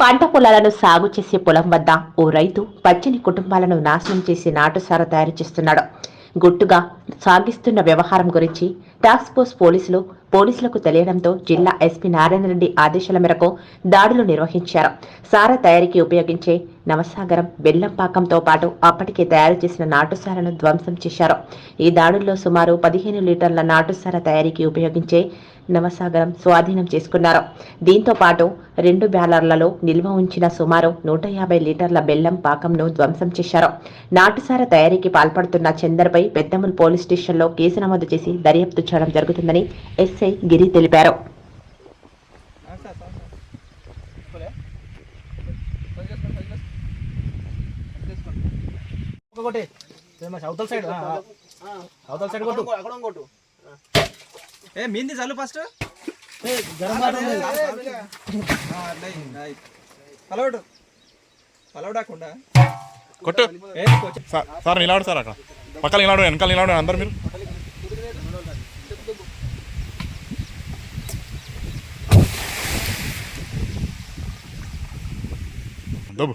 పంట పొలాలను సాగు చేసే పొలం వద్ద ఓ రైతు పచ్చని కుటుంబాలను నాశనం చేసి నాటుసార తయారు చేస్తున్నాడు. గుట్టుగా సాగిస్తున్న వ్యవహారం గురించి టాస్క్ ఫోర్స్ పోలీసులు పోలీసులకు తెలియడంతో జిల్లా ఎస్పీ నారాయణ రెడ్డి ఆదేశాల మేరకు దాడులు నిర్వహించారు. సార తయారీకి ఉపయోగించే నవసాగరం బెల్లం పాకంతో పాటు అప్పటికే తయారు చేసిన నాటుసారను ధ్వంసం చేశారు. ఈ దాడుల్లో సుమారు పదిహేను లీటర్ల నాటుసార తయారీకి ఉపయోగించే నవసాగరం స్వాధీనం చేసుకున్నారు. దీంతో పాటు రెండు బ్యాలర్లలో నిల్వ ఉంచిన సుమారు నూట యాభై లీటర్ల బెల్లం పాకంను ధ్వంసం చేశారు. నాటుసార తయారీకి పాల్పడుతున్న చందర్పై పెద్దముల్ పోలీస్ స్టేషన్లో కేసు నమోదు చేసి దర్యాప్తు చేయడం జరుగుతుందని ఎస్ఐ గిరి తెలిపారు. ఒకటి. ఫేమస్ అవతల సైడ్ ఆ, ఆ. అవతల సైడ్ కొట్టు. అక్కడ కొట్టు ఏ మీంది చల్లు ఫస్ట్ పలవడు. పలవడాకుండా. కొట్టు. సార్ నిలబడు సార్ అక్కడ. పక్కన నిలబడు వెనకాల నిలబడు అందరు మీరు? దబ్బు.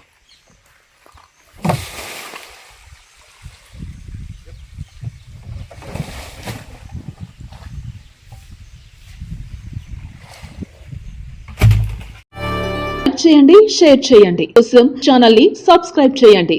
చేయండి షేర్ చేయండి. కోసం ఛానల్ని సబ్స్క్రైబ్ చేయండి.